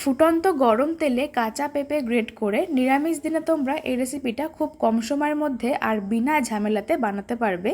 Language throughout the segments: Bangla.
ফুটন্ত গরম তেলে কাঁচা পেঁপে গ্রেট করে নিরামিষ দিনে তোমরা এই রেসিপিটা খুব কম সময়ের মধ্যে আর বিনা ঝামেলাতে বানাতে পারবে।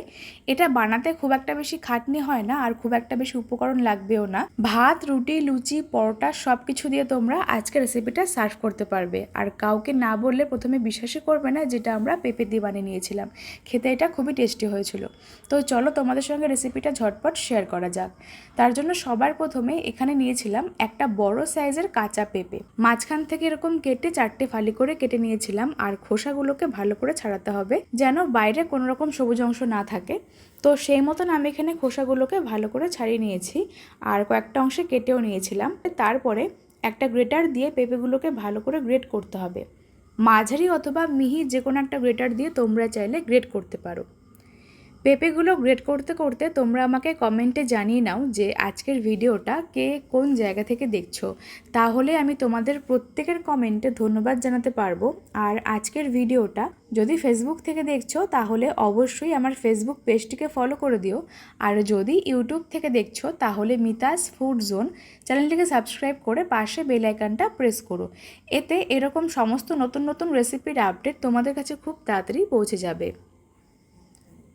এটা বানাতে খুব একটা বেশি খাটনি হয় না আর খুব একটা বেশি উপকরণ লাগবেও না। ভাত, রুটি, লুচি, পরোটা সব কিছু দিয়ে তোমরা আজকে রেসিপিটা সার্ভ করতে পারবে। আর কাউকে না বললে প্রথমে বিশ্বাসই করবে না যেটা আমরা পেঁপে দিয়ে বানিয়ে নিয়েছিলাম। খেতে এটা খুবই টেস্টি হয়েছিল। তো চলো তোমাদের সঙ্গে রেসিপিটা ঝটপট শেয়ার করা যাক। তার জন্য সবার প্রথমে এখানে নিয়েছিলাম একটা বড় সাইজের কাঁচা পেঁপে মাঝখান থেকে এরকম কেটে চারটে ফালি করে কেটে নিয়েছিলাম, আর খোসাগুলোকে ভালো করে ছাড়াতে হবে যেন বাইরে কোনো রকম সবুজ অংশ না থাকে। তো সেই মতন আমি এখানে খোসাগুলোকে ভালো করে ছাড়িয়ে নিয়েছি, আর কয়েকটা অংশে কেটেও নিয়েছিলাম। তারপরে একটা গ্রেটার দিয়ে পেঁপেগুলোকে ভালো করে গ্রেট করতে হবে। মাঝারি অথবা মিহি যে কোনো একটা গ্রেটার দিয়ে তোমরা চাইলে গ্রেট করতে পারো। পেঁপেগুলো গ্রেড করতে করতে তোমরা আমাকে কমেন্টে জানিয়ে নাও যে আজকের ভিডিওটা কে কোন জায়গা থেকে দেখছ। তাহলে আমি তোমাদের প্রত্যেকের কমেন্টে ধন্যবাদ জানাতে পারব। আর আজকের ভিডিওটা যদি ফেসবুক থেকে দেখছ, তাহলে অবশ্যই আমার ফেসবুক পেজটিকে ফলো করে দিও। আর যদি ইউটিউব থেকে দেখছ, তাহলে মিতাস ফুড জোন চ্যানেলটিকে সাবস্ক্রাইব করে পাশে বেল আইকনটা প্রেস করো। এতে এরকম সমস্ত নতুন নতুন রেসিপির আপডেট তোমাদের কাছে খুব তাড়াতাড়ি পৌঁছে যাবে।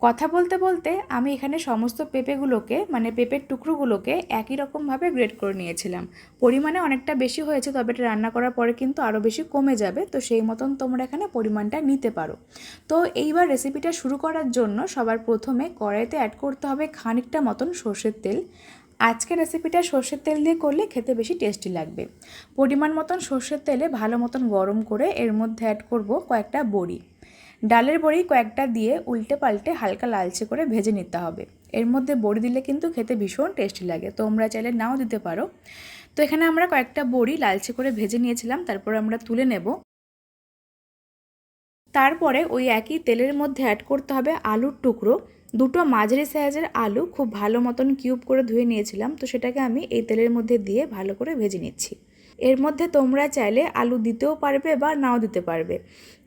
কথা বলতে বলতে আমি এখানে সমস্ত পেঁপেগুলোকে মানে পেঁপের টুকরোগুলোকে একই রকমভাবে গ্রেড করে নিয়েছিলাম। পরিমাণে অনেকটা বেশি হয়েছে, তবে এটা রান্না করার পরে কিন্তু আরও বেশি কমে যাবে। তো সেই মতন তোমরা এখানে পরিমাণটা নিতে পারো। তো এইবার রেসিপিটা শুরু করার জন্য সবার প্রথমে কড়াইতে অ্যাড করতে হবে খানিকটা মতন সর্ষের তেল। আজকে রেসিপিটা সর্ষের তেল দিয়ে করলে খেতে বেশি টেস্টি লাগবে। পরিমাণ মতন সর্ষের তেলে ভালো মতন গরম করে এর মধ্যে অ্যাড করব কয়েকটা বড়ি। ডালের বড়ি কয়েকটা দিয়ে উল্টে পাল্টে হালকা লালচে করে ভেজে নিতে হবে। এর মধ্যে বড়ি দিলে কিন্তু খেতে ভীষণ টেস্টি লাগে। তোমরা চাইলে নাও দিতে পারো। তো এখানে আমরা কয়েকটা বড়ি লালচে করে ভেজে নিয়েছিলাম, তারপর আমরা তুলে নেব। তারপরে ওই একই তেলের মধ্যে অ্যাড করতে হবে আলুর টুকরো। দুটো মাঝারি সাইজের আলু খুব ভালো মতন কিউব করে ধুয়ে নিয়েছিলাম, তো সেটাকে আমি এই তেলের মধ্যে দিয়ে ভালো করে ভেজে নিচ্ছি। এর মধ্যে তোমরা চাইলে আলু দিতেও পারবে বা নাও দিতে পারবে।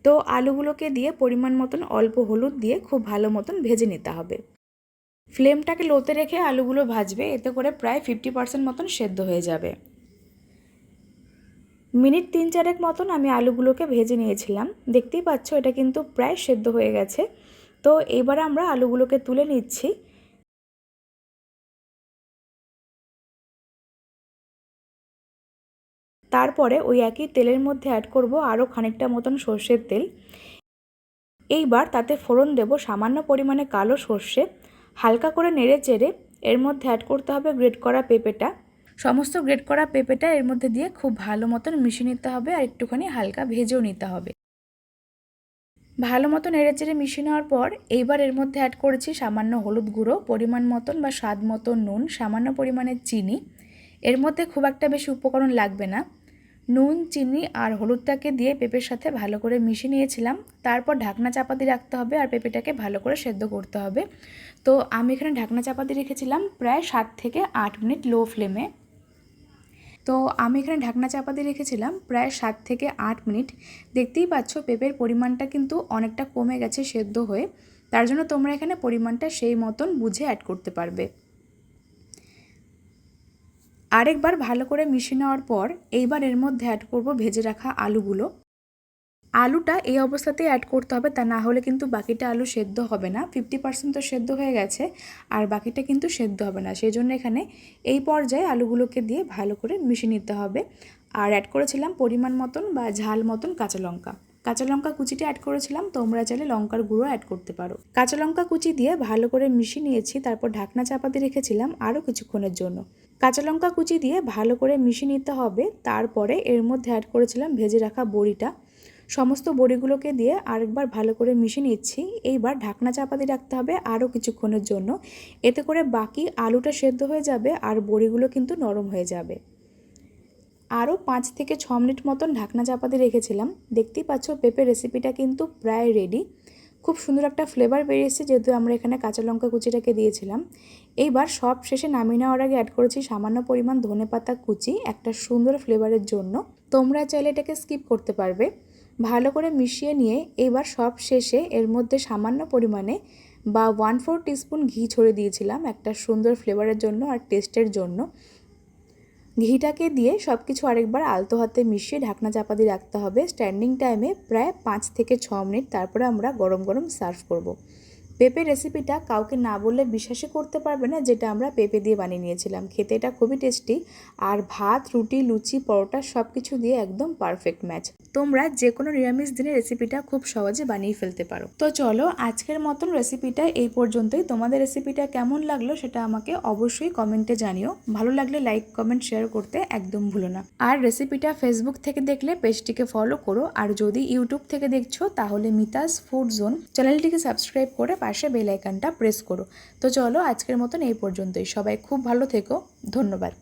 তো আলুগুলোকে দিয়ে পরিমাণ মতন অল্প হলুদ দিয়ে খুব ভালো মতন ভেজে নিতে হবে। ফ্লেমটাকে লোতে রেখে আলুগুলো ভাজবে, এতে করে প্রায় ফিফটি পার্সেন্ট মতন সেদ্ধ হয়ে যাবে। মিনিট তিন চারেক মতন আমি আলুগুলোকে ভেজে নিয়েছিলাম। দেখতেই পাচ্ছ এটা কিন্তু প্রায় সেদ্ধ হয়ে গেছে। তো এবার আমরা আলুগুলোকে তুলে নিচ্ছি। তারপরে ওই একই তেলের মধ্যে অ্যাড করব আরও খানিকটা মতন সর্ষের তেল। এইবার তাতে ফোড়ন দেব সামান্য পরিমাণে কালো সর্ষে। হালকা করে নেড়ে চেড়ে এর মধ্যে অ্যাড করতে হবে গ্রেট করা পেঁপেটা। সমস্ত গ্রেট করা পেঁপেটা এর মধ্যে দিয়ে খুব ভালো মতন মিশিয়ে নিতে হবে আর একটুখানি হালকা ভেজেও নিতে হবে। ভালো মতো নেড়েচেড়ে মিশিয়ে নেওয়ার পর এইবার এর মধ্যে অ্যাড করেছি সামান্য হলুদ গুঁড়ো, পরিমাণ মতন বা স্বাদ মতন নুন, সামান্য পরিমাণে চিনি। এর মধ্যে খুব একটা বেশি উপকরণ লাগবে না। নুন, চিনি আর হলুদটাকে দিয়ে পেঁপের সাথে ভালো করে মিশিয়ে নিয়েছিলাম। তারপর ঢাকনা চাপা দিয়ে রাখতে হবে আর পেঁপেটাকে ভালো করে সেদ্ধ করতে হবে। তো আমি এখানে ঢাকনা চাপা দিয়ে রেখেছিলাম প্রায় সাত থেকে আট মিনিট লো ফ্লেমে। তো আমি এখানে ঢাকনা চাপা দিয়ে রেখেছিলাম প্রায় সাত থেকে আট মিনিট। দেখতেই পাচ্ছ পেঁপের পরিমাণটা কিন্তু অনেকটা কমে গেছে সেদ্ধ হয়ে। তার জন্য তোমরা এখানে পরিমাণটা সেই মতন বুঝে অ্যাড করতে পারবে। আরেকবার ভালো করে মিশিয়ে নেওয়ার পর এইবার এর মধ্যে অ্যাড করব ভেজে রাখা আলুগুলো। আলুটা এই অবস্থাতেই অ্যাড করতে হবে, তা না হলে কিন্তু বাকিটা আলু সেদ্ধ হবে না। ফিফটি পার্সেন্ট তো সেদ্ধ হয়ে গেছে, আর বাকিটা কিন্তু সেদ্ধ হবে না। সেই জন্য এখানে এই পর্যায়ে আলুগুলোকে দিয়ে ভালো করে মিশিয়ে নিতে হবে। আর অ্যাড করেছিলাম পরিমাণ মতন বা ঝাল মতন কাঁচা লঙ্কা। কাঁচা লঙ্কা কুচিটা অ্যাড করেছিলাম, তোমরা চাইলে লঙ্কার গুঁড়ো অ্যাড করতে পারো। কাঁচা লঙ্কা কুচি দিয়ে ভালো করে মিশিয়ে নিয়েছি, তারপর ঢাকনা চাপা দিয়ে রেখেছিলাম আরও কিছুক্ষণের জন্য। কাঁচা লঙ্কা কুচি দিয়ে ভালো করে মিশিয়ে নিতে হবে, তারপরে এর মধ্যে অ্যাড করেছিলাম ভেজে রাখা বড়িটা। সমস্ত বড়িগুলোকে দিয়ে আরেকবার ভালো করে মিশিয়ে নিচ্ছি, এইবার ঢাকনা চাপা দিয়ে রাখতে হবে আরও কিছুক্ষণের জন্য। এতে করে বাকি আলুটা সেদ্ধ হয়ে যাবে আর বড়িগুলো কিন্তু নরম হয়ে যাবে। আরও পাঁচ থেকে ছ মিনিট মতন ঢাকনা চাপাতে রেখেছিলাম। দেখতেই পাচ্ছ পেঁপে রেসিপিটা কিন্তু প্রায় রেডি খুব সুন্দর একটা ফ্লেভার বেরিয়েছে যেহেতু আমরা এখানে কাঁচা লঙ্কা কুচিটাকে দিয়েছিলাম। এইবার সব শেষে নামিয়ে নেওয়ার আগে অ্যাড করেছি সামান্য পরিমাণ ধনে পাতা কুচি, একটা সুন্দর ফ্লেভারের জন্য। তোমরা চাইলে এটাকে স্কিপ করতে পারবে। ভালো করে মিশিয়ে নিয়ে এইবার সব শেষে এর মধ্যে সামান্য পরিমাণে বা ওয়ান ফোর টিস্পুন ঘি ছড়িয়ে দিয়েছিলাম, একটা সুন্দর ফ্লেভারের জন্য আর টেস্টের জন্য। ঘিটাকে দিয়ে সব কিছু আরেকবার আলতো হাতে মিশিয়ে ঢাকনা চাপা দিয়ে রাখতে হবে স্ট্যান্ডিং টাইমে প্রায় পাঁচ থেকে ছ মিনিট, তারপরে আমরা গরম গরম সার্ভ করব। পেঁপে রেসিপিটা কাউকে না বললে বিশ্বাসই করতে পারবে না, যেটা আমরা পেঁপে দিয়ে বানিয়ে নিয়েছিলাম। খেতে এটা খুবই টেস্টি আর ভাত, রুটি, লুচি, পরোটা সব কিছু দিয়ে একদম পারফেক্ট ম্যাচ তোমরা যে কোনো নিরামিষ দিনে রেসিপিটা খুব সহজে বানিয়ে ফেলতে পারো। তো চলো আজকের মতন রেসিপিটা এই পর্যন্তই। তোমাদের রেসিপিটা কেমন লাগল সেটা আমাকে অবশ্যই কমেন্টে জানিও। ভালো লাগলে লাইক কমেন্ট শেয়ার করতে একদম ভুলো না। আর রেসিপিটা ফেসবুক থেকে দেখলে পেজটিকে ফলো করো। আর যদি ইউটিউব থেকে দেখছ, তাহলে মিতাস ফুড জোন চ্যানেলটিকে সাবস্ক্রাইব করে পাশে বেল আইকনটা প্রেস করো। তো চলো আজকের মতন এই পর্যন্তই। সবাই খুব ভালো থেকো। ধন্যবাদ।